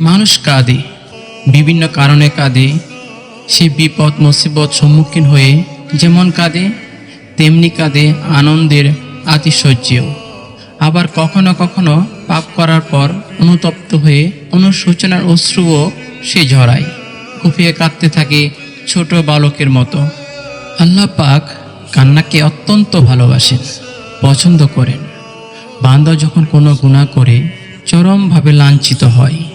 মানুষ কাঁদে, বিভিন্ন কারণে কাঁদে। সে বিপদ, মুসিবত সম্মুখীন হয়ে যেমন কাঁদে, তেমনি কাঁদে আনন্দের আতিশয্যেও। আবার কখনো কখনো পাপ করার পর অনুতপ্ত হয়ে অনুশোচনার অশ্রুও সে ঝরায়, কুপিয়ে কাঁদতে থাকে ছোট বালকের মতো। আল্লাহ পাক কান্নাকে অত্যন্ত ভালোবাসেন, পছন্দ করেন। বান্দা যখন কোনো গুণা করে, চরমভাবে লাঞ্ছিত হয়।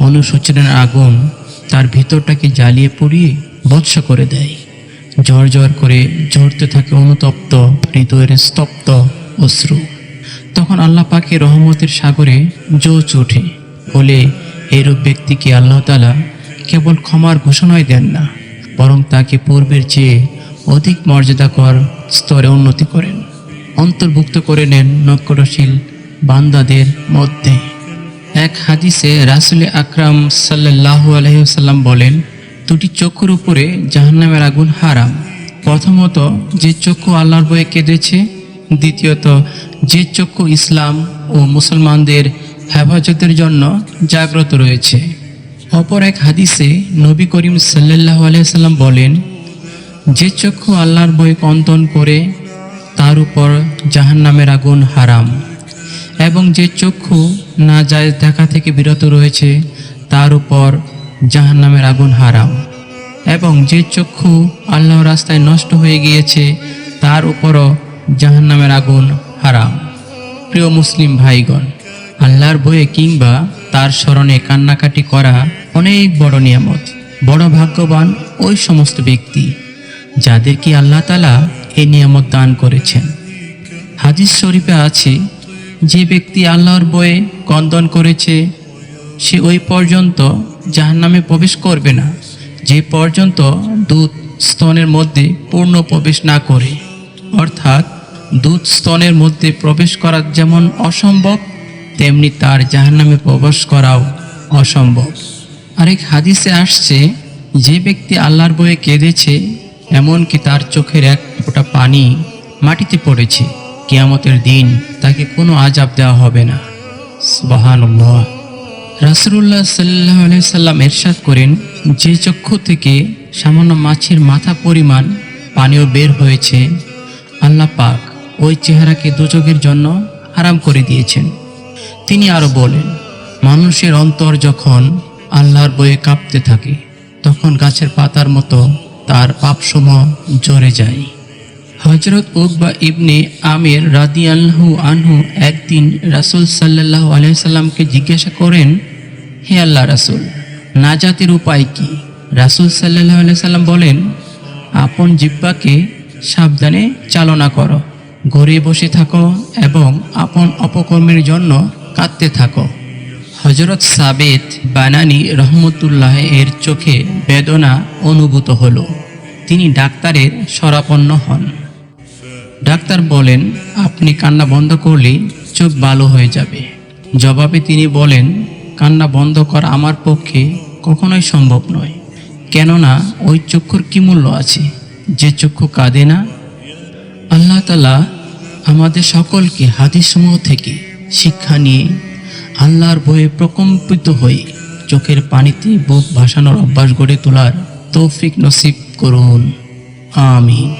অনুশোচনার আগুন তার ভিতরটাকে জ্বালিয়ে পুড়িয়ে বৎস করে দেয়। জ্বর জ্বর করে ঝরতে থাকে অনুতপ্ত, হৃদয়ের স্তপ্ত অশ্রু। তখন আল্লাহ পাকে রহমতের সাগরে জোচ ওঠে। বলে, এরূপ ব্যক্তিকে আল্লাহ তালা কেবল ক্ষমার ঘোষণাই দেন না, বরং তাকে পূর্বের চেয়ে অধিক মর্যাদাকর স্তরে উন্নতি করেন। অন্তর্ভুক্ত করে নেন নক্ষরশীল বান্দাদের মধ্যে। এক হাদিসে রাসুল আকরাম সাল্লাহ আলহিসাল্লাম বলেন, দুটি চক্ষুর উপরে জাহান্নামের আগুন হারাম। প্রথমত, যে চক্ষু আল্লাহর বয়ে কেঁদেছে। দ্বিতীয়ত, যে চক্ষু ইসলাম ও মুসলমানদের হেফাজতের জন্য জাগ্রত রয়েছে। অপর এক হাদিসে নবী করিম সাল্লাহ আলাইসাল্লাম বলেন, যে চক্ষু আল্লাহর বই কন্তন করে, তার উপর জাহান্নামের আগুন হারাম। এবং যে চক্ষু না যায় দেখা থেকে বিরত রয়েছে, তার উপর জাহান্নামের আগুন হারাম এবং যে চক্ষু আল্লাহর রাস্তায় নষ্ট হয়ে গিয়েছে, তার উপরও জাহান্নামের আগুন হারাম প্রিয় মুসলিম ভাইগণ, আল্লাহর বয়ে কিংবা তার স্মরণে কান্নাকাটি করা অনেক বড় নিয়ামত। বড় ভাগ্যবান ওই সমস্ত ব্যক্তি যাদেরকে আল্লাহ তালা এই নিয়ামত দান করেছেন। হাদিস শরীফে আছে যে ব্যক্তি আল্লাহর বয়ে কন্দন করেছে, সে ওই পর্যন্ত জাহান্নামে প্রবেশ করবে না। যে পর্যন্ত দুধ স্তনের মধ্যে পূর্ণ প্রবেশ না করে। অর্থাৎ দুধ স্তনের মধ্যে প্রবেশ করা যেমন অসম্ভব, তেমনি তার জাহান্নামে প্রবেশ করাও অসম্ভব। আরেক হাদিসে আসছে, যে ব্যক্তি আল্লাহর বয়ে কেঁদেছে, এমনকি তার চোখের এক ফোঁটা পানি মাটিতে পড়েছে, কেয়ামতের দিন তাকে কোনো আজাব দেওয়া হবে না। সুবহানাল্লাহ। রাসুল্লাহ সাল্লাহ সাল্লাম এরশাদ করেন, যে চক্ষু থেকে সামান্য মাছের মাথা পরিমাণ পানীয় বের হয়েছে, আল্লাহ পাক ওই চেহারাকে দুচোখের জন্য হারাম করে দিয়েছেন। তিনি আরও বলেন, মানুষের অন্তর যখন আল্লাহর বয়ে কাঁপতে থাকে, তখন গাছের পাতার মতো তার পাপসমূহ জ্বরে যায়। হজরত উকবা ইবনে আমির রাদিয়াল্লাহু আনহু একদিন রাসূল সাল্লাল্লাহু আলাইহি সাল্লামকে জিজ্ঞাসা করেন, হে আল্লাহ রাসুল, নাজাতের উপায় কি? রাসূল সাল্লাল্লাহু আলাইহি সাল্লাম বলেন, আপন জিব্বাকে সাবধানে চালনা করো, ঘরে বসে থাকো এবং আপন অপকর্মের জন্য কাঁদতে থাকো। হজরত সাবেত বানানি রহমতুল্লাহ এর চোখে বেদনা অনুভূত হলো। তিনি ডাক্তারের শরাপন্ন হন। ডাক্তার বলেন, আপনি কান্না বন্ধ করলেই চোখ ভালো হয়ে যাবে। জবাবে তিনি বলেন, কান্না বন্ধ করা আমার পক্ষে কখনোই সম্ভব নয়। কেননা, ওই চক্ষুর কী মূল্য আছে? যে চক্ষু কাঁদে না? আল্লাহ তালা আমাদের সকলকে হাদিসমূহ থেকে শিক্ষা নিয়ে আল্লাহর বয়ে প্রকম্পিত হয়ে চোখের পানিতে বুক ভাসানোর অভ্যাস গড়ে তোলার তৌফিক নসিব করুন। আমিন।